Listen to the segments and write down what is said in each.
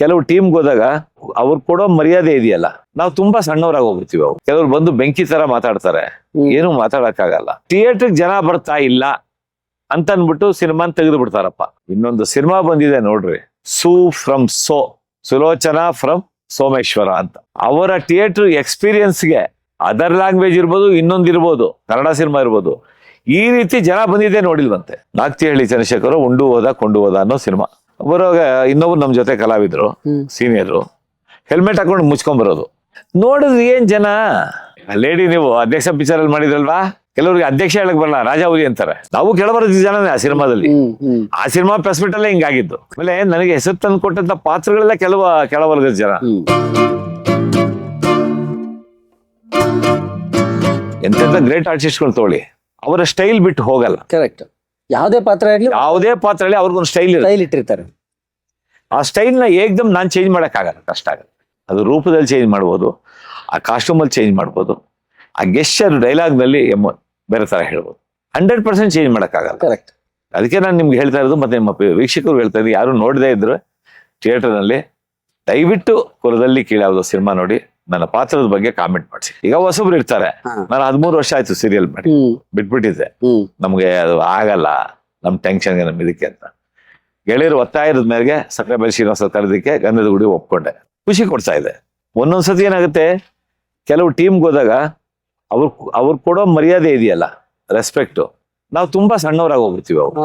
ಕೆಲವು ಟೀಮ್ಗೆ ಹೋದಾಗ ಅವ್ರು ಕೊಡೋ ಮರ್ಯಾದೆ ಇದೆಯಲ್ಲ. ನಾವು ತುಂಬಾ ಸಣ್ಣವರಾಗಿ ಹೋಗ್ಬಿಡ್ತೀವಿ ಅವ್ರು ಕೆಲವ್ರು ಬಂದು ಬೆಂಕಿ ತರ ಮಾತಾಡ್ತಾರೆ. ಏನು ಮಾತಾಡಕ್ಕಾಗಲ್ಲ. ಥಿಯೇಟರ್ ಜನ ಬರ್ತಾ ಇಲ್ಲ ಅಂತ ಅನ್ಬಿಟ್ಟು ಸಿನಿಮಾನ್ ತೆಗೆದು ಬಿಡ್ತಾರಪ್ಪ ಇನ್ನೊಂದು ಸಿನಿಮಾ ಬಂದಿದೆ ನೋಡ್ರಿ. ಸೂ ಫ್ರಮ್ ಸೋ. ಸುಲೋಚನಾ ಫ್ರಮ್ ಸೋಮೇಶ್ವರ ಅಂತ. ಅವರ ಥಿಯೇಟರ್ ಎಕ್ಸ್ಪೀರಿಯನ್ಸ್ಗೆ ಅದರ್ ಲ್ಯಾಂಗ್ವೇಜ್ ಇರ್ಬೋದು ಇನ್ನೊಂದು ಇರ್ಬೋದು ಕನ್ನಡ ಸಿನಿಮಾ ಇರ್ಬೋದು. ಈ ರೀತಿ ಜನ ಬಂದಿದೆ ನೋಡಿಲ್ವಂತೆ. ನಾಗ್ತಿಹಳ್ಳಿ ಚಂದ್ರಶೇಖರ್ ಉಂಡು ಹೋದ ಕೊಂಡು ಹೋದ ಅನ್ನೋ ಸಿನಿಮಾ. ಬರುವಾಗ ಇನ್ನೊಬ್ರು ನಮ್ಮ ಜೊತೆ ಕಲಾವಿದ್ರು. ಸೀನಿಯರು ಹೆಲ್ಮೆಟ್ ಹಾಕೊಂಡು ಮುಚ್ಕೊಂಡ್ ಬರೋದು. ನೋಡಿದ್ರಿ ಏನ್ ಜನ? ಲೇಡಿ ನೀವು ಅಧ್ಯಕ್ಷ ಪಿಕ್ಚರ್ ಅಲ್ಲಿ ಮಾಡಿದ್ರಲ್ವಾ? ಕೆಲವ್ರಿಗೆ ಅಧ್ಯಕ್ಷ ಹೇಳಕ್ ಬರಲ್ಲ ರಾಜ ಹುಲಿ ಅಂತಾರೆ. ನಾವು ಕೆಳಬರದ ಜನನೇ ಆ ಸಿನಿಮಾದಲ್ಲಿ. ಆ ಸಿನಿಮಾ ಪ್ರೆಸ್ ಮೀಟ್ ಅಲ್ಲೇ ಹಿಂಗಾಗಿದ್ದು. ಆಮೇಲೆ ನನಗೆ ಹೆಸರು ತಂದು ಕೊಟ್ಟಂತ ಪಾತ್ರಗಳೆಲ್ಲ ಕೆಲವ ಕೆಳವರ್ಗದ ಜನ. ಎಂತೆಂತ ಗ್ರೇಟ್ ಆರ್ಟಿಸ್ಟ್ಗಳು ತಗೊಳ್ಳಿ. ಅವರ ಸ್ಟೈಲ್ ಬಿಟ್ಟು ಹೋಗಲ್ಲ. ಕರೆಕ್ಟ್ ಯಾವುದೇ ಪಾತ್ರ ಆಗಲಿ ಯಾವುದೇ ಪಾತ್ರದಲ್ಲಿ ಅವ್ರಿಗೊಂದು ಸ್ಟೈಲ್ ಸ್ಟೈಲ್ ಇಟ್ಟಿರ್ತಾರೆ. ಆ ಸ್ಟೈಲ್ನ ನ ಏಕ್ದಮ್ ನಾನು ಚೇಂಜ್ ಮಾಡೋಕ್ಕಾಗಲ್ಲ ಕಷ್ಟ ಆಗುತ್ತೆ. ಅದು ರೂಪದಲ್ಲಿ ಚೇಂಜ್ ಮಾಡ್ಬೋದು ಆ ಕಾಸ್ಟ್ಯೂಮಲ್ಲಿ ಚೇಂಜ್ ಮಾಡ್ಬೋದು ಆ ಗೆಸ್ಟರ್ ಡೈಲಾಗ್ನಲ್ಲಿ ಎಮ್ಮ ಬೇರೆ ಥರ ಹೇಳ್ಬೋದು. ಹಂಡ್ರೆಡ್ ಪರ್ಸೆಂಟ್ ಚೇಂಜ್ ಮಾಡೋಕ್ಕಾಗಲ್ಲ. ಕರೆಕ್ಟ್ ಅದಕ್ಕೆ ನಾನು ನಿಮ್ಗೆ ಹೇಳ್ತಾ ಇರೋದು ಮತ್ತೆ ನಿಮ್ಮ ವೀಕ್ಷಕರು ಹೇಳ್ತಾ ಇದ್ದೀನಿ ಯಾರು ನೋಡದೇ ಇದ್ರು ಥಿಯೇಟರ್ನಲ್ಲಿ ದಯವಿಟ್ಟು ಕುಲದಲ್ಲಿ ಕೀಳಾವುದು ಸಿನಿಮಾ ನೋಡಿ. ನನ್ನ ಪಾತ್ರದ ಬಗ್ಗೆ ಕಾಮೆಂಟ್ ಮಾಡಿಸಿ. ಈಗ ಹೊಸಬ್ರು ಇರ್ತಾರೆ. ನಾನು ಹದಿಮೂರು ವರ್ಷ ಆಯ್ತು ಸೀರಿಯಲ್ ಮಾಡಿ. ಬಿಟ್ಬಿಟ್ಟಿದ್ದೆ. ನಮ್ಗೆ ಅದು ಆಗಲ್ಲ. ನಮ್ ಟೆನ್ಷನ್ಗೆ ನಮ್ ಇದಕ್ಕೆ ಅಂತ. ಗೆಳೆಯರು ಒತ್ತಾಯದ ಮೇಲೆ ಸಕ್ಕರೆ ಬೈಲ್ ಶ್ರೀನಿವಾಸ ಕರೆದಕ್ಕೆ ಗಂಧದ ಗುಡಿ ಒಪ್ಕೊಂಡೆ. ಖುಷಿ ಕೊಡ್ತಾ ಇದೆ. ಒಂದೊಂದ್ಸತಿ ಏನಾಗುತ್ತೆ? ಕೆಲವು ಟೀಮ್ಗೆ ಹೋದಾಗ ಅವ್ರು ಅವ್ರು ಕೊಡೋ ಮರ್ಯಾದೆ ಇದೆಯಲ್ಲ? ರೆಸ್ಪೆಕ್ಟ್ ನಾವು ತುಂಬಾ ಸಣ್ಣವರಾಗಿ ಹೋಗ್ಬಿಡ್ತೀವಿ ಅವ್ರು.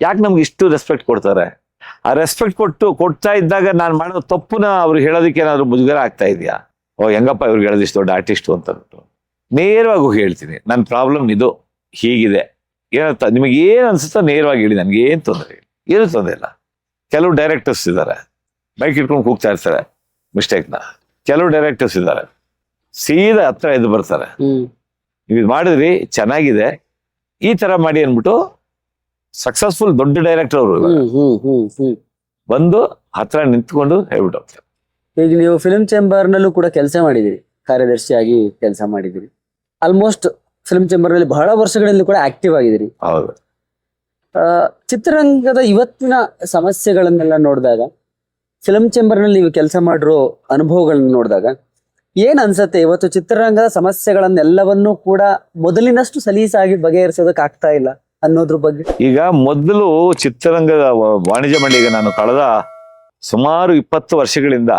ಯಾಕೆ ನಮ್ಗೆ ಇಷ್ಟು ರೆಸ್ಪೆಕ್ಟ್ ಕೊಡ್ತಾರೆ? ಆ ರೆಸ್ಪೆಕ್ಟ್ ಕೊಟ್ಟು ಕೊಡ್ತಾ ಇದ್ದಾಗ ನಾನು ಮಾಡೋ ತಪ್ಪುನ ಅವ್ರಿಗೆ ಹೇಳೋದಕ್ಕೆ ಏನಾದ್ರು ಮುಜುಗರ ಆಗ್ತಾ ಇದೆಯಾ? ಓ ಹೆಂಗಪ್ಪ ಇವ್ರಿಗೆ ಹೇಳಿದಿಷ್ಟು ದೊಡ್ಡ ಆರ್ಟಿಸ್ಟ್ ಅಂತ ನೇರವಾಗಿ ಹೋಗಿ ಹೇಳ್ತೀನಿ. ನನ್ನ ಪ್ರಾಬ್ಲಮ್ ಇದು ಹೀಗಿದೆ. ಏನಂತ ನಿಮಗೆ ಏನು ಅನಿಸುತ್ತೋ ನೇರವಾಗಿ ಹೇಳಿ ನನಗೆ ಏನು ತೊಂದರೆ ಇಲ್ಲ. ಏನು ತೊಂದರೆ ಇಲ್ಲ. ಕೆಲವು ಡೈರೆಕ್ಟರ್ಸ್ ಇದ್ದಾರೆ. ಬೈಕ್ ಇಟ್ಕೊಂಡು ಹೋಗ್ತಾ ಇರ್ತಾರೆ. ಮಿಸ್ಟೇಕ್ನ ಕೆಲವು ಡೈರೆಕ್ಟರ್ಸ್ ಇದ್ದಾರೆ. ಸೀದಾ ಹತ್ರ ಎದ್ದು ಬರ್ತಾರೆ. ನೀವು ಇದು ಮಾಡಿದ್ರಿ ಚೆನ್ನಾಗಿದೆ. ಈ ತರ ಮಾಡಿ ಅಂದ್ಬಿಟ್ಟು ಸಕ್ಸಸ್ಫುಲ್ ದೊಡ್ಡ ಡೈರೆಕ್ಟರ್ ಅವರು ಬಂದು ಹತ್ರ ನಿಂತ್ಕೊಂಡು ಹೇಳ್ಬಿಟ್ಟು ಹೋಗ್ತಾರೆ. ಈಗ ನೀವು ಫಿಲ್ಮ್ ಚೇಂಬರ್ನಲ್ಲೂ ಕೂಡ ಕೆಲಸ ಮಾಡಿದಿರಿ ಕಾರ್ಯದರ್ಶಿಯಾಗಿ ಕೆಲಸ ಮಾಡಿದಿರಿ ಆಲ್ಮೋಸ್ಟ್ ಫಿಲ್ಮ್ ಚೇಂಬರ್ನಲ್ಲಿ ಬಹಳ ವರ್ಷಗಳಲ್ಲಿ ಕೂಡ ಆಕ್ಟಿವ್ ಆಗಿದಿರಿ ಹೌದು. ಚಿತ್ರರಂಗದ ಇವತ್ತಿನ ಸಮಸ್ಯೆಗಳನ್ನೆಲ್ಲ ನೋಡಿದಾಗ ಫಿಲ್ಮ್ ಚೇಂಬರ್ನಲ್ಲಿ ನೀವು ಕೆಲಸ ಮಾಡಿರೋ ಅನುಭವಗಳನ್ನ ನೋಡಿದಾಗ ಏನ್ ಅನ್ಸತ್ತೆ? ಇವತ್ತು ಚಿತ್ರರಂಗದ ಸಮಸ್ಯೆಗಳನ್ನೆಲ್ಲವನ್ನೂ ಕೂಡ ಮೊದಲಿನಷ್ಟು ಸಲೀಸಾಗಿ ಬಗೆಹರಿಸೋದಕ್ಕೆ ಆಗ್ತಾ ಇಲ್ಲ ಅನ್ನೋದ್ರ ಬಗ್ಗೆ. ಈಗ ಮೊದಲು ಚಿತ್ರರಂಗದ ವಾಣಿಜ್ಯ ಮಂಡಳಿಗೆ ನಾನು ಕಳೆದ ಸುಮಾರು ಇಪ್ಪತ್ತು ವರ್ಷಗಳಿಂದ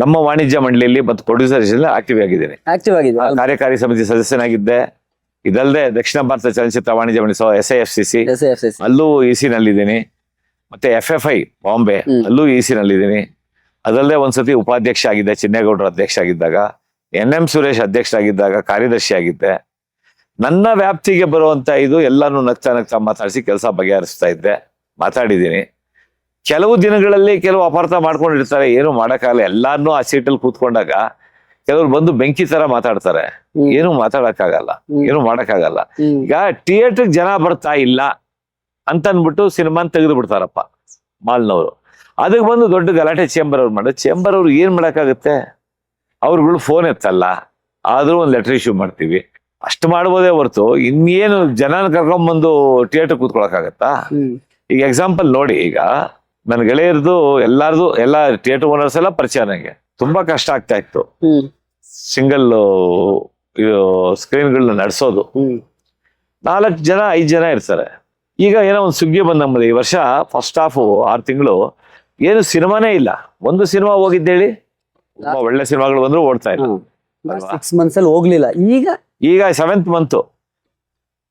ನಮ್ಮ ವಾಣಿಜ್ಯ ಮಂಡಳಿಯಲ್ಲಿ ಮತ್ತು ಪ್ರೊಡ್ಯೂಸರ್ ಆಕ್ಟಿವ್ ಆಗಿದ್ದೇನೆ. ಆಕ್ಟಿವ್ ಆಗಿದೆ ಕಾರ್ಯಕಾರಿ ಸಮಿತಿ ಸದಸ್ಯನಾಗಿದ್ದೆ. ಇದಲ್ಲದೆ ದಕ್ಷಿಣ Bharata Chalanachitra Vanijya Mandali S I F C C ಅಲ್ಲೂ ಇ ಸಿ ನಲ್ಲಿದ್ದೀನಿ. ಮತ್ತೆ ಎಫ್ ಎಫ್ ಐ ಬಾಂಬೆ ಅಲ್ಲೂ ಇ ಸಿ ನಲ್ಲಿದ್ದೀನಿ. ಅದಲ್ಲದೆ ಒಂದ್ಸತಿ ಉಪಾಧ್ಯಕ್ಷ ಆಗಿದ್ದೆ ಚಿನ್ನೇಗೌಡರು ಅಧ್ಯಕ್ಷ ಆಗಿದ್ದಾಗ. ಎನ್ ಎಂ ಸುರೇಶ್ ಅಧ್ಯಕ್ಷರಾಗಿದ್ದಾಗ ಕಾರ್ಯದರ್ಶಿ ಆಗಿದ್ದೆ. ನನ್ನ ವ್ಯಾಪ್ತಿಗೆ ಬರುವಂತ ಇದು ಎಲ್ಲಾನು ನಗ್ತಾ ನಗ್ತಾ ಮಾತಾಡಿಸಿ ಕೆಲಸ ಬಗೆಹರಿಸ್ತಾ ಇದ್ದೆ. ಮಾತಾಡಿದ್ದೀನಿ. ಕೆಲವು ದಿನಗಳಲ್ಲಿ ಕೆಲವು ಅಪಾರ್ಥ ಮಾಡ್ಕೊಂಡಿರ್ತಾರೆ ಏನು ಮಾಡೋಕ್ಕಾಗಲ್ಲ. ಎಲ್ಲಾನು ಆ ಸೀಟಲ್ಲಿ ಕೂತ್ಕೊಂಡಾಗ ಕೆಲವ್ರು ಬಂದು ಬೆಂಕಿ ತರ ಮಾತಾಡ್ತಾರೆ. ಏನು ಮಾತಾಡಕ್ಕಾಗಲ್ಲ. ಏನು ಮಾಡಕ್ಕಾಗಲ್ಲ. ಈಗ ಥಿಯೇಟರ್ ಜನ ಬರ್ತಾ ಇಲ್ಲ ಅಂತ ಅನ್ಬಿಟ್ಟು ಸಿನಿಮಾನ್ ತೆಗೆದು ಬಿಡ್ತಾರಪ್ಪ ಮಾಲ್ನವರು. ಅದಕ್ಕೆ ಬಂದು ದೊಡ್ಡ ಗಲಾಟೆ ಚೇಂಬರ್ ಅವ್ರು ಮಾಡೋದು ಚೇಂಬರ್ ಅವ್ರು ಏನ್ ಮಾಡಕ್ಕಾಗುತ್ತೆ? ಅವ್ರುಗಳು ಫೋನ್ ಎತ್ತಲ್ಲ. ಆದ್ರೂ ಒಂದು ಲೆಟರ್ ಇಶ್ಯೂ ಮಾಡ್ತೀವಿ. ಅಷ್ಟು ಮಾಡ್ಬೋದೇ ಹೊರ್ತು ಇನ್ನೇನು ಜನನ ಕರ್ಕೊಂಡ್ಬಂದು ಥಿಯೇಟರ್ ಕೂತ್ಕೊಳಕ್ಕಾಗತ್ತಾ? ಈಗ ಎಕ್ಸಾಂಪಲ್ ನೋಡಿ ಈಗ ನನ್ನ ಗೆಳೆಯರದು ಎಲ್ಲಾರ್ದು ಎಲ್ಲ ಥಿಯೇಟರ್ ಓನರ್ಸ್ ಎಲ್ಲ ಪರಿಚಯ ನನಗೆ ತುಂಬಾ ಕಷ್ಟ ಆಗ್ತಾ ಇತ್ತು. ಸಿಂಗಲ್ ಸ್ಕ್ರೀನ್ ಸ್ಕ್ರೀನ್ಗಳನ್ನ ನಡೆಸೋದು. ನಾಲ್ಕು ಜನ ಐದು ಜನ ಇರ್ತಾರೆ. ಈಗ ಏನೋ ಒಂದು ಸುಗ್ಗಿ ಬಂದ್ ನಮ್ಮಲ್ಲಿ ಈ ವರ್ಷ ಫಸ್ಟ್ ಹಾಫ್ ಆರು ತಿಂಗಳು ಏನು ಸಿನಿಮಾನೇ ಇಲ್ಲ. ಒಂದು ಸಿನಿಮಾ ಹೋಗಿದ್ದೇಳಿ. ತುಂಬಾ ಒಳ್ಳೆ ಸಿನಿಮಾಗಳು ಬಂದ್ರು ಓಡ್ತಾ ಇಲ್ಲ? ಸಿಕ್ಸ್ ಮಂತ್ಸ್ ಅಲ್ಲಿ ಹೋಗ್ಲಿಲ್ಲ. ಈಗ? ಈಗ ಸೆವೆಂತ್ ಮಂತ್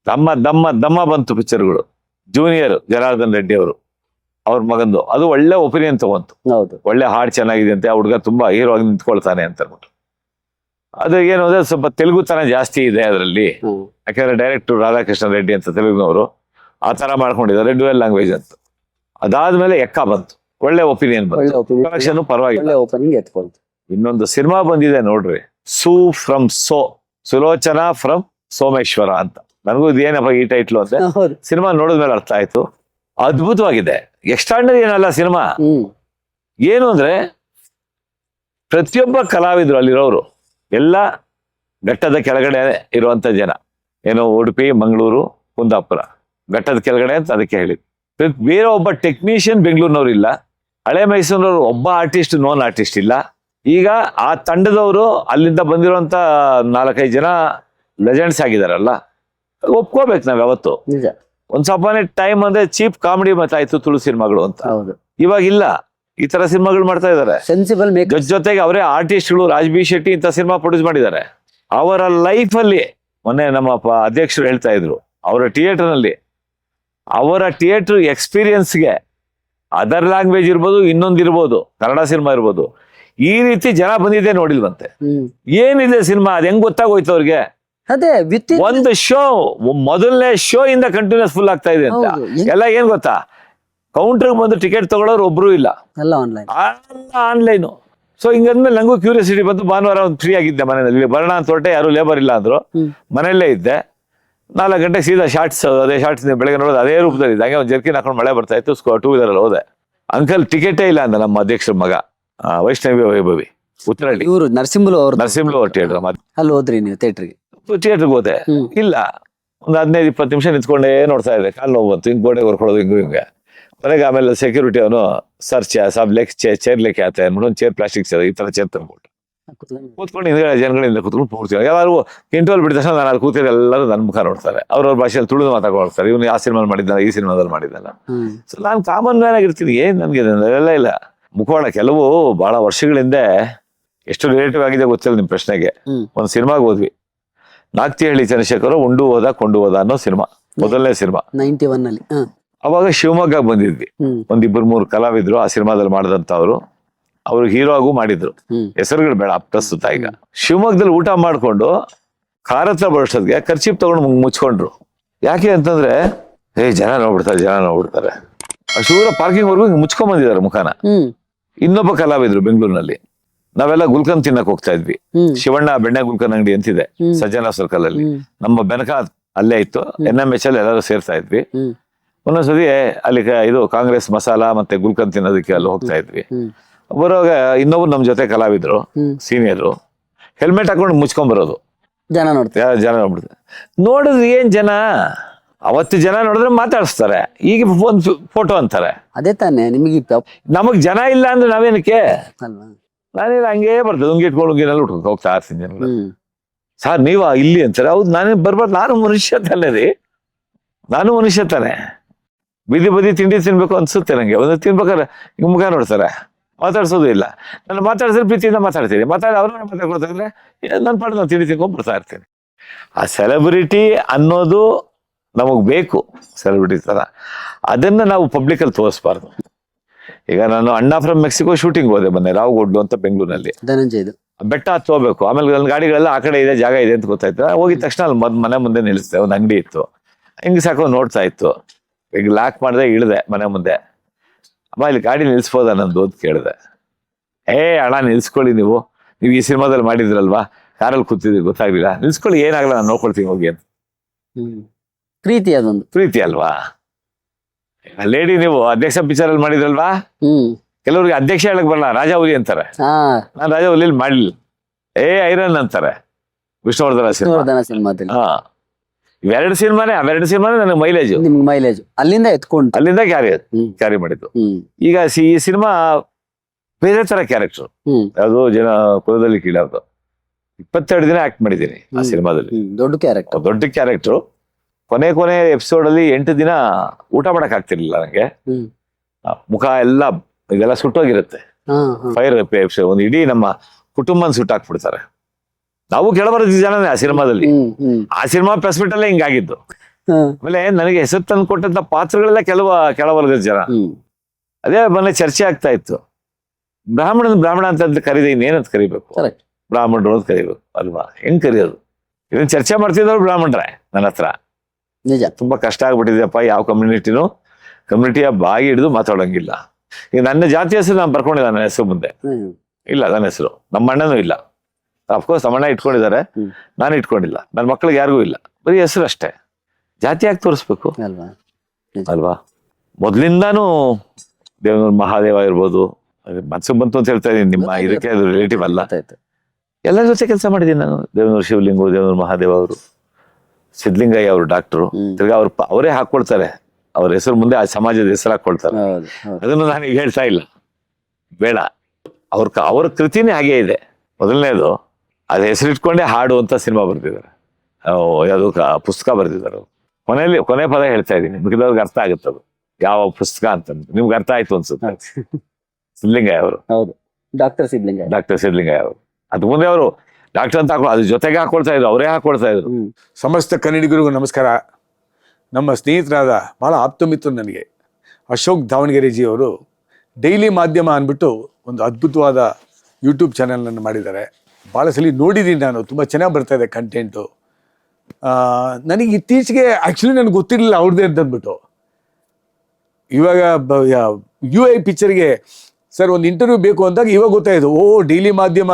ದಮ್ಮ ದಮ್ಮ ದಮ್ಮ ಬಂತು ಪಿಕ್ಚರ್ಗಳು ಜೂನಿಯರ್ ಜನಾರ್ದನ್ ರೆಡ್ಡಿ ಅವರು. ಅವ್ರ ಮಗಂದು. ಅದು ಒಳ್ಳೆ ಒಪಿನಿಯನ್ ತಗೊಂತು. ಹೌದು. ಒಳ್ಳೆ ಹಾಡು ಚೆನ್ನಾಗಿದೆ ಅಂತ ಆ ಹುಡುಗ ತುಂಬಾ ಹೀರೋ ಆಗಿ ನಿಂತ್ಕೊಳ್ತಾನೆ ಅಂತ ಅಂದ್ಬಿಟ್ಟು. ಅದು ಏನು ಅಂದ್ರೆ ಸ್ವಲ್ಪ ತೆಲುಗು ತನ ಜಾಸ್ತಿ ಇದೆ ಅದರಲ್ಲಿ. ಯಾಕಂದ್ರೆ ಡೈರೆಕ್ಟರ್ ರಾಧಾಕೃಷ್ಣ ರೆಡ್ಡಿ ಅಂತ ತೆಲುಗಿನವರು ಆ ತರ ಮಾಡ್ಕೊಂಡಿದ್ದಾರೆ ಡ್ಯುಯಲ್ ಲ್ಯಾಂಗ್ವೇಜ್ ಅಂತ. ಅದಾದ್ಮೇಲೆ ಎಕ್ಕ ಬಂತು. ಒಳ್ಳೆ ಒಪಿನಿಯನ್ ಬಂತು. ಕಲೆಕ್ಷನ್ ಪರವಾಗಿಲ್ಲ. ಇನ್ನೊಂದು ಸಿನಿಮಾ ಬಂದಿದೆ ನೋಡ್ರಿ. ಸೂ ಫ್ರಮ್ ಸೋ. ಸುಲೋಚನಾ ಫ್ರಮ್ ಸೋಮೇಶ್ವರ ಅಂತ. ನನಗೂ ಇದೇನಪ್ಪ ಈ ಟೈಟ್ಲು ಅಂತ ಸಿನಿಮಾ ನೋಡಿದ್ಮೇಲೆ ಅರ್ಥ ಆಯ್ತು. ಅದ್ಭುತವಾಗಿದೆ. ಎಕ್ಸ್ಟ್ರಾರ್ಡನರಿ ಏನಲ್ಲ ಸಿನಿಮಾ ಏನು ಅಂದ್ರೆ ಪ್ರತಿಯೊಬ್ಬ ಕಲಾವಿದರು ಅಲ್ಲಿರೋರು ಎಲ್ಲ ಘಟ್ಟದ ಕೆಳಗಡೆ ಇರುವಂತ ಜನ. ಏನೋ ಉಡುಪಿ ಮಂಗಳೂರು ಕುಂದಾಪುರ. ಘಟ್ಟದ ಕೆಳಗಡೆ ಅಂತ ಅದಕ್ಕೆ ಹೇಳಿ ಪ್ರತ್- ಬೇರೆ ಒಬ್ಬ ಟೆಕ್ನಿಷಿಯನ್ ಬೆಂಗಳೂರಿನವ್ರು ಇಲ್ಲ. ಹಳೆ ಮೈಸೂರಿನವರು ಒಬ್ಬ ಆರ್ಟಿಸ್ಟ್ ನೋನ್ ಆರ್ಟಿಸ್ಟ್ ಇಲ್ಲ. ಈಗ ಆ ತಂಡದವರು ಅಲ್ಲಿಂದ ಬಂದಿರುವಂತ ನಾಲ್ಕೈದು ಜನ ಲೆಜೆಂಡ್ಸ್ ಆಗಿದಾರಲ್ಲ ಒಪ್ಕೋಬೇಕು ನಾವ್ ಯಾವತ್ತು. ನಿಜ. ಒಂದ್ ಸ್ವಲ್ಪ ಟೈಮ್ ಅಂದ್ರೆ ಚೀಪ್ ಕಾಮಿಡಿ ಮಾತಾಯ್ತು ತುಳು ಸಿನಿಮಾಗಳು ಅಂತ. ಹೌದು. ಇವಾಗ ಇಲ್ಲ. ಈ ತರ ಸಿನಿಮಾಗಳು ಮಾಡ್ತಾ ಇದಾರೆ. ಸೆನ್ಸಿಬಲ್ ಜೊತೆಗೆ ಅವರೇ ಆರ್ಟಿಸ್ಟ್ಗಳು ರಾಜ್ ಬಿ ಶೆಟ್ಟಿ ಇಂಥ ಸಿನಿಮಾ ಪ್ರೊಡ್ಯೂಸ್ ಮಾಡಿದ್ದಾರೆ. ಅವರ ಲೈಫ್ ಅಲ್ಲಿ ಮೊನ್ನೆ ನಮ್ಮ ಅಧ್ಯಕ್ಷರು ಹೇಳ್ತಾ ಇದ್ರು. ಅವರ ಥಿಯೇಟರ್ನಲ್ಲಿ ಅವರ ಥಿಯೇಟರ್ ಎಕ್ಸ್ಪೀರಿಯನ್ಸ್ಗೆ ಅದರ್ ಲ್ಯಾಂಗ್ವೇಜ್ ಇರ್ಬೋದು ಇನ್ನೊಂದು ಇರ್ಬೋದು ಕನ್ನಡ ಸಿನಿಮಾ ಇರ್ಬೋದು. ಈ ರೀತಿ ಜನ ಬಂದಿದೆ ನೋಡಿಲ್ವಂತೆ. ಏನಿದೆ ಸಿನಿಮಾ? ಅದ್ ಹೆಂಗ್ ಗೊತ್ತಾಗೋಯ್ತು ಅವ್ರಿಗೆ? ಅದೇ ವಿತ್ ಒಂದು ಶೋ ಮೊದಲನೇ ಶೋ ಇಂದ ಕಂಟಿನ್ಯೂಸ್ ಫುಲ್ ಆಗ್ತಾ ಇದೆ ಅಂತ. ಎಲ್ಲ ಏನ್ ಗೊತ್ತಾ? ಕೌಂಟರ್ ಬಂದು ಟಿಕೆಟ್ ತಗೊಳ್ಳೋರು ಒಬ್ರು ಇಲ್ಲ. ಎಲ್ಲ ಆನ್ಲೈನ್ ಆನ್ಲೈನು ಸೊ ಹಿಂಗಂದ್ಮೇಲೆ ನಂಗೂ ಕ್ಯೂರಿಯಾಸಿಟಿ ಬಂತು ಭಾನುವಾರ ಒಂದು ಫ್ರೀ ಆಗಿದ್ದೆ ಮನೆಯಲ್ಲಿ. ಬರೋಣ ಅಂತ ಹೊರಟೆ ಯಾರು ಲೇಬರ್ ಇಲ್ಲ ಅಂದ್ರು. ಮನೆಯಲ್ಲೇ ಇದ್ದೆ. ನಾಲ್ಕು ಗಂಟೆಗೆ ಸೀದಾ ಶಾರ್ಟ್ಸ್ ಅದೇ ಶಾರ್ಟ್ಸ್ ಬೆಳಗ್ಗೆ ನೋಡೋದು ಅದೇ ರೂಪದಲ್ಲಿ ಇದ್ದಂಗೆ ಒಂದು ಜರ್ಕಿನ್ ಹಾಕೊಂಡು ಮಳೆ ಬರ್ತಾ ಇತ್ತು ಸ್ಕೂ ಟೂ ವೀಲರಲ್ಲಿ ಹೋದೆ. ಅಂಕಲ್ ಟಿಕೆಟೇ ಇಲ್ಲ ಅಂದ ನಮ್ಮ ಅಧ್ಯಕ್ಷರ ಮಗ ವೈಷ್ಣವಿ ವೈಭವಿ ಉತ್ತರಹಳ್ಳಿ ಇವರು ನರಸಿಂಹಲು ಅವರು ನರಸಿಂಹಲು ಥಿಯೇಟರ್ ಅಲ್ಲಿ ಹೋದ್ರಿ ನೀವು ಥಿಯೇಟರ್ಗೆ ಥಿಯೇಟರ್ಗೆ ಹೋದೆ. ಇಲ್ಲ. ಒಂದು ಹದಿನೈದು ಇಪ್ಪತ್ತು ನಿಮಿಷ ನಿಂತ್ಕೊಂಡೇ ನೋಡ್ತಾ ಇದ್ದೆ. ಕಾಲು ನೋವು ಬಂತು. ಹಿಂಗೆ ಗೋಡೆ ಹೊರ್ಕೊಳ್ಳೋದು ಹಿಂಗೆ ಹಿಂಗೆ. ಮನೆಗೆ ಆಮೇಲೆ ಸೆಕ್ಯೂರಿಟಿ ಅವನು ಸರ್ಚ್ ಚೇ ಸಾಬ್ ಲೆಕ್ ಚೇ ಚೇರ್ ಲೆಕ್ಕ ಆತ. ಅಂದ್ಬಿಟ್ಟು ಒಂದು ಚೇರ್ ಪ್ಲಾಸ್ಟಿಕ್ ಚೇರ್ ಈ ಥರ ಚೇರ್ ತಂದ್ಬಿಟ್ಟು ಕೂತ್ಕೊಂಡು ಹಿಂದ್ಗಡೆ ಜನಗಳಿಂದ ಕೂತ್ಕೊಂಡು ಪೂರ್ತಿ ಯಾರು ಇಂಟರ್ವಲ್ ಬಿಟ್ಟ ತಕ್ಷಣ ನಾನು ಅಲ್ಲಿ ಕೂತಿದ್ರೆ ಎಲ್ಲರೂ ನನ್ನ ಮುಖ ನೋಡ್ತಾರೆ. ಅವ್ರವ್ರ ಭಾಷೆಯಲ್ಲಿ ತುಳಿದು ಮಾತಾಡ್ಕೊಳ್ತಾರೆ. ಇವನು ಆ ಸಿನಿಮಾ ಮಾಡಿದ್ದಾನೆ ಈ ಸಿನಿಮಾದಲ್ಲಿ ಮಾಡಿದ್ದಾನ. ಸೊ ನಾನು ಕಾಮನ್ ಮ್ಯಾನ್ ಆಗಿರ್ತೀನಿ. ಏನು ನನಗೆ ಎಲ್ಲ ಇಲ್ಲ. ಮುಖವಾಡ ಕೆಲವು ಬಹಳ ವರ್ಷಗಳಿಂದ ಎಷ್ಟು ರಿಲೇಟಿವ್ ಆಗಿದೆ ಗೊತ್ತಿಲ್ಲ ನಿಮ್ಮ ಪ್ರಶ್ನೆಗೆ. ಒಂದು ಸಿನಿಮಾಗೆ ಹೋದ್ವಿ. ನಾಗ್ತಿಹಳ್ಳಿ ಚಂದ್ರಶೇಖರ್ ಉಂಡು ಹೋದ ಕೊಂಡು ಹೋದ ಅನ್ನೋ ಸಿನಿಮಾ. ಮೊದಲನೇ ಸಿನಿಮಾ. ನೈಂಟಿ ಒನ್ ಅಲ್ಲಿ. ಅವಾಗ ಶಿವಮೊಗ್ಗ ಬಂದಿದ್ವಿ. ಒಂದಿಬ್ಬರು ಮೂರು ಕಲಾವಿದ್ರು ಆ ಸಿನಿಮಾದಲ್ಲಿ ಮಾಡಿದಂತ ಅವರು. ಹೀರೋ ಆಗು ಮಾಡಿದ್ರು. ಹೆಸರುಗಳು ಬೇಡ ಪ್ರಸ್ತುತ ಈಗ. ಶಿವಮೊಗ್ಗದಲ್ಲಿ ಊಟ ಮಾಡ್ಕೊಂಡು ಕಾರ್ ಹತ್ರ ಬರೋಷ್ಟೊತ್ತಿಗೆ ಖರ್ಚಿಪ್ ತಗೊಂಡು ಮುಚ್ಕೊಂಡ್ರು. ಯಾಕೆ ಅಂತಂದ್ರೆ ಏ ಜನ ನೋಡ್ಬಿಡ್ತಾರೆ ಜನ ನೋಡ್ಬಿಡ್ತಾರೆ. ಅಷ್ಟು ದೂರ ಪಾರ್ಕಿಂಗ್ ವರ್ಗು ಮುಚ್ಕೊಂಡ್ ಬಂದಿದ್ದಾರೆ ಮುಖಾನ. ಇನ್ನೊಬ್ಬ ಕಲಾವಿದ್ರು ಬೆಂಗಳೂರಿನಲ್ಲಿ. ನಾವೆಲ್ಲ ಗುಲ್ಕನ್ ತಿನ್ನಕ್ ಹೋಗ್ತಾ ಇದ್ವಿ. ಶಿವಣ್ಣ ಬೆಣ್ಣೆ ಗುಲ್ಕನ್ ಅಂಗಡಿ ಅಂತಿದೆ. ಸಜ್ಜನ ಸರ್ಕಲ್ ಅಲ್ಲಿ. ನಮ್ಮ ಬೆನಕ ಅಲ್ಲೇ ಇತ್ತು. ಎನ್ ಎಂ ಎಚ್ ಅಲ್ಲಿ ಎಲ್ಲರೂ ಸೇರ್ತಾ ಇದ್ವಿ. ಒಂದೊಂದ್ಸತಿ ಅಲ್ಲಿ ಇದು ಕಾಂಗ್ರೆಸ್ ಮಸಾಲ ಮತ್ತೆ ಗುಲ್ಕನ್ ತಿನ್ನೋದಕ್ಕೆ ಅಲ್ಲಿ ಹೋಗ್ತಾ ಇದ್ವಿ. ಬರುವಾಗ ಇನ್ನೊಬ್ರು ನಮ್ ಜೊತೆ ಕಲಾವಿದ್ರು ಸೀನಿಯರು ಹೆಲ್ಮೆಟ್ ಹಾಕೊಂಡು ಮುಚ್ಕೊಂಡ್ ಬರೋದು ಜನ ನೋಡ್ತಾರೆ. ಜನ ನೋಡ್ಬಿಡ್ತಾರೆ. ನೋಡಿದ್ರೆ ಏನ್ ಜನ? ಅವತ್ತು ಜನ ನೋಡಿದ್ರೆ ಮಾತಾಡಿಸ್ತಾರೆ. ಈಗ ಒಂದು ಫೋಟೋ ಅಂತಾರೆ. ಅದೇ ತಾನೇ ನಿಮಗೆ ನಮಗ್ ಜನ ಇಲ್ಲ ಅಂದ್ರೆ ನಾವೇನಕ್ಕೆ? ನಾನೇನು ಹಂಗೇ ಬರ್ತದೆ ಹಂಗೆ ಇಟ್ಕೊಂಡು ಉಂಗಿನೆಲ್ಲ ಉಟ್ಕೊಂಡು ಹೋಗ್ತಾ ಇರ್ತೀನಿ ಸರ್ ನೀವ ಇಲ್ಲಿ ಅಂತಾರೆ. ಹೌದು ನಾನೇ ಬರ್ಬಾರ್ದು. ನಾನು ಮನುಷ್ಯ ತಾನೇ ರೀ. ನಾನು ಮನುಷ್ಯ ತಾನೆ. ಬೀದಿ ಬದಿ ತಿಂಡಿ ತಿನ್ಬೇಕು ಅನ್ಸುತ್ತೆ ನಂಗೆ. ಒಂದು ತಿನ್ಬೇಕಾದ್ರೆ ಹಿಂಗ್ ಮುಖ ನೋಡ್ತಾರೆ ಮಾತಾಡ್ಸೋದು ಇಲ್ಲ. ನಾನು ಮಾತಾಡಿದ್ರೆ ಪ್ರೀತಿಯಿಂದ ಮಾತಾಡ್ತೀನಿ. ಮಾತಾಡಿ ಅವ್ರನ್ನ ಮಾತಾಡ್ಕೊಳ್ತಾರೆ ನನ್ನ ಪಾಡು ನಾನು ತಿಂಡಿ ತಿನ್ಕೊಂಡು ಬರ್ತಾ ಇರ್ತೀನಿ. ಆ ಸೆಲೆಬ್ರಿಟಿ ಅನ್ನೋದು ನಮಗ್ ಬೇಕು ಸೆಲೆಬ್ರಿಟಿ ತರ. ಅದನ್ನ ನಾವು ಪಬ್ಲಿಕ್ ಅಲ್ಲಿ ತೋರಿಸ್ಬಾರ್ದು. ಈಗ ನಾನು ಅಣ್ಣ ಫ್ರಮ್ ಮೆಕ್ಸಿಕೋ ಶೂಟಿಂಗ್ ಹೋದೆ ರಾವ್ ಗುಡ್ಲು ಅಂತ ಬೆಂಗಳೂರಿನಲ್ಲಿ. ಧನಂಜಯದು ಬೆಟ್ಟ ಹತ್ತು ಹೋಗ್ಬೇಕು ಆಮೇಲೆ ನನ್ನ ಗಾಡಿಗಳೆಲ್ಲ ಆ ಕಡೆ ಇದೆ ಜಾಗ ಇದೆ ಅಂತ ಗೊತ್ತಾಯ್ತು. ಹೋಗಿದ ತಕ್ಷಣ ಅಲ್ಲಿ ಮದ್ ಮನೆ ಮುಂದೆ ನಿಲ್ಲಿಸಿದೆ ಒಂದು ಅಂಗಡಿ ಇತ್ತು. ಹಿಂಗೆ ಸಾಕು ನೋಡ್ತಾ ಇತ್ತು. ಈಗ ಲಾಕ್ ಮಾಡಿದೆ ಇಳಿದೆ ಮನೆ ಮುಂದೆ. ಅಮ್ಮ ಇಲ್ಲಿ ಗಾಡಿ ನಿಲ್ಸ್ಬೋದ ನಂದು ಅಂತ ಕೇಳಿದೆ. ಏ ಅಣ್ಣ ನಿಲ್ಸ್ಕೊಳ್ಳಿ ನೀವು. ನೀವು ಈ ಸಿನಿಮಾದಲ್ಲಿ ಮಾಡಿದ್ರಲ್ವಾ? ಕಾರಲ್ಲಿ ಕೂತಿದ್ರಿ ಗೊತ್ತಾಗ್ಲಿಲ್ಲ. ನಿಲ್ಸ್ಕೊಳ್ಳಿ ಏನಾಗಲ್ಲ ನಾನು ನೋಡ್ಕೊಳ್ತೀನಿ ಹೋಗಿ ಅಂತ. ಪ್ರೀತಿ ಅದೊಂದು. ಪ್ರೀತಿ ಅಲ್ವಾ? ಲೇಡಿ ನೀವು ಅಧ್ಯಕ್ಷ ಪಿಕ್ಚರ್ ಅಲ್ಲಿ ಮಾಡಿದ್ರಲ್ವಾ? ಕೆಲವ್ರಿಗೆ ಅಧ್ಯಕ್ಷ ಹೇಳಕ್ ಬರಲ್ಲ ರಾಜಾ ಹುಲಿ ಅಂತಾರೆ ನಾನು ರಾಜ ಹುಲಿಲಿ ಮಾಡ್ಲಿಲ್ಲ ಏ ಐರನ್ ಅಂತಾರೆ. ವಿಷ್ಣುವರ್ಧನ ಸಿನಿಮಾ. ಸಿನಿಮಾದಲ್ಲಿ. ಹಾ. ಇವೆರಡು ಸಿನಿಮಾನೇ ಅವೆರಡು ಸಿನಿಮಾನೇ ನನಗೆ ಮೈಲೇಜ್ ನಿಮ್ಗೆ ಮೈಲೇಜ್ ಅಲ್ಲಿಂದ ಎತ್ಕೊಂಡು ಅಲ್ಲಿಂದ ಕ್ಯಾರಿ ಕ್ಯಾರಿ ಮಾಡಿದ್ದು. ಈಗ ಈ ಸಿನಿಮಾ ಬೇರೆ ತರ ಕ್ಯಾರೆಕ್ಟರ್ ಯಾವುದು ಜನ ಕುಲದಲ್ಲಿ ಕೀಳೋದು ಇಪ್ಪತ್ತೆರಡು ದಿನ ಆಕ್ಟ್ ಮಾಡಿದ್ದೀನಿ ಆ ಸಿನಿಮಾದಲ್ಲಿ. ದೊಡ್ಡ ಕ್ಯಾರೆಕ್ಟರ್ ದೊಡ್ಡ ಕ್ಯಾರೆಕ್ಟರ್ ಕೊನೆ ಕೊನೆ ಎಪಿಸೋಡ್ ಅಲ್ಲಿ ಎಂಟು ದಿನ ಊಟ ಮಾಡಕ್ ಆಗ್ತಿರ್ಲಿಲ್ಲ ನಂಗೆ. ಮುಖ ಎಲ್ಲ ಇದೆಲ್ಲ ಸುಟ್ಟೋಗಿರುತ್ತೆ. ಫೈರ್ ಎಪಿಸೋಡ್ ಒಂದು ಇಡೀ ನಮ್ಮ ಕುಟುಂಬನ ಸುಟ್ಟಾಕ್ಬಿಡ್ತಾರೆ. ನಾವು ಕೆಳಬರದ ಜನನೇ ಆ ಸಿನಿಮಾದಲ್ಲಿ. ಆ ಸಿನಿಮಾ ಪ್ರೆಸ್ ಮೀಟ್ ಅಲ್ಲೇ ಹಿಂಗಾಗಿದ್ದು. ಆಮೇಲೆ ನನಗೆ ಹೆಸರು ತಂದು ಕೊಟ್ಟಂತ ಪಾತ್ರಗಳೆಲ್ಲ ಕೆಲವ ಕೆಳವರ್ಗದ ಜನ. ಅದೇ ಮನೆ ಚರ್ಚೆ ಆಗ್ತಾ ಇತ್ತು. ಬ್ರಾಹ್ಮಣನ ಬ್ರಾಹ್ಮಣ ಅಂತ ಕರೀದೆ ಇನ್ನೇನಂತ ಕರಿಬೇಕು? ಬ್ರಾಹ್ಮಣರು ಅಂತ ಕರಿಬೇಕು ಅಲ್ವಾ? ಹೆಂಗ್ ಕರಿಯೋದು? ಇದನ್ನ ಚರ್ಚೆ ಮಾಡ್ತಿದ್ದವ್ರು ಬ್ರಾಹ್ಮಣರೇ ನನ್ನ ಹತ್ರ. ನಿಜ ತುಂಬಾ ಕಷ್ಟ ಆಗ್ಬಿಟ್ಟಿದೆಯಪ್ಪ ಯಾವ ಕಮ್ಯುನಿಟಿನೂ ಕಮ್ಯುನಿಟಿಯ ಬಾಗಿ ಹಿಡಿದು ಮಾತಾಡೋಂಗಿಲ್ಲ. ಈಗ ನನ್ನ ಜಾತಿ ಹೆಸರು ನಾನು ಬರ್ಕೊಂಡಿಲ್ಲ ನನ್ನ ಹೆಸರು ಮುಂದೆ. ಇಲ್ಲ ನನ್ನ ಹೆಸರು. ನಮ್ಮ ಅಣ್ಣನೂ ಇಲ್ಲ. ಅಫ್ಕೋರ್ಸ್ ನಮ್ಮ ಅಣ್ಣ ಇಟ್ಕೊಂಡಿದ್ದಾರೆ. ನಾನು ಇಟ್ಕೊಂಡಿಲ್ಲ. ನನ್ನ ಮಕ್ಳಿಗೆ ಯಾರಿಗೂ ಇಲ್ಲ. ಬರೀ ಹೆಸರು ಅಷ್ಟೇ. ಜಾತಿ ಯಾಕೆ ತೋರಿಸ್ಬೇಕು? ಅಲ್ವಾ? ಅಲ್ವಾ? ಮೊದ್ಲಿಂದಾನು ದೇವನೂರು ಮಹಾದೇವ ಇರ್ಬೋದು. ಮನ್ಸಿಗೆ ಬಂತು ಅಂತ ಹೇಳ್ತಾ ಇದ್ದೀನಿ. ನಿಮ್ಮ ಇದಕ್ಕೆ ಅದು ರಿಲೇಟಿವ್ ಅಲ್ಲ. ಎಲ್ಲರ ಜೊತೆ ಕೆಲಸ ಮಾಡಿದ್ದೀನಿ ನಾನು. ದೇವನೂರು ಶಿವಲಿಂಗು ದೇವನೂರು ಮಹಾದೇವ ಅವರು. ಸಿದ್ಲಿಂಗಯ್ಯ ಅವರು ಡಾಕ್ಟ್ರು ತಿರ್ಗಿ ಅವ್ರು ಅವರೇ ಹಾಕೊಳ್ತಾರೆ. ಅವ್ರ ಹೆಸರು ಮುಂದೆ ಆ ಸಮಾಜದ ಹೆಸರು ಹಾಕೊಳ್ತಾರೆ. ಅದನ್ನು ನಾನು ಈಗ ಹೇಳ್ತಾ ಇಲ್ಲ. ಬೇಡ. ಅವ್ರ ಅವ್ರ ಕೃತಿನೇ ಹಾಗೆ ಇದೆ. ಮೊದಲನೇದು ಅದು ಹೆಸರಿಟ್ಕೊಂಡೇ ಹಾಡು ಅಂತ ಸಿನಿಮಾ ಬರ್ತಿದ್ದಾರೆ ಯಾವುದು ಪುಸ್ತಕ ಬರ್ತಿದ್ದಾರೆ. ಕೊನೆಯಲ್ಲಿ ಕೊನೆ ಪದ ಹೇಳ್ತಾ ಇದ್ದೀನಿ. ಮಿಗಿದವ್ರಿಗೆ ಅರ್ಥ ಆಗುತ್ತೆ ಅದು. ಯಾವ ಪುಸ್ತಕ ಅಂತ ನಿಮ್ಗೆ ಅರ್ಥ ಆಯ್ತು ಅನ್ಸುತ್ತೆ. ಸಿದ್ಲಿಂಗಯ್ಯ ಅವರು. ಹೌದು. ಡಾಕ್ಟರ್ ಸಿದ್ಲಿಂಗಯ್ಯ. ಡಾಕ್ಟರ್ ಸಿದ್ಲಿಂಗಯ್ಯ ಅವರು. ಅದು ಮುಂದೆ ಅವರು ಡಾಕ್ಟರ್ ಅಂತ ಹಾಕೋ ಅದ್ರ ಜೊತೆಗೆ ಹಾಕೊಳ್ತಾ ಇದ್ರು, ಅವರೇ ಹಾಕೊಳ್ತಾ ಇದ್ರು. ಸಮಸ್ತ ಕನ್ನಡಿಗರಿಗೂ ನಮಸ್ಕಾರ. ನಮ್ಮ ಸ್ನೇಹಿತರಾದ ಭಾಳ ಮಿತ್ರ ನನಗೆ, ಅಶೋಕ್ ದಾವಣಗೆರೆ ಅವರು ಡೈಲಿ ಮಾಧ್ಯಮ ಅಂದ್ಬಿಟ್ಟು ಒಂದು ಅದ್ಭುತವಾದ ಯೂಟ್ಯೂಬ್ ಚಾನಲನ್ನು ಮಾಡಿದ್ದಾರೆ. ಭಾಳ ಸಲ ನೋಡಿದ್ದೀನಿ ನಾನು, ತುಂಬ ಚೆನ್ನಾಗಿ ಬರ್ತಾ ಇದೆ ಕಂಟೆಂಟು ನನಗೆ ಇತ್ತೀಚೆಗೆ ಆ್ಯಕ್ಚುಲಿ ನನಗೆ ಗೊತ್ತಿರಲಿಲ್ಲ ಅವ್ರದ್ದೇ ಅಂತ ಅಂದ್ಬಿಟ್ಟು. ಇವಾಗ ಯು ಐ ಪಿಕ್ಚರ್ಗೆ ಸರ್, ಒಂದು ಇಂಟರ್ವ್ಯೂ ಬೇಕು ಅಂದಾಗ ಇವಾಗ ಗೊತ್ತಾಯಿತು, ಓ, ಡೈಲಿ ಮಾಧ್ಯಮ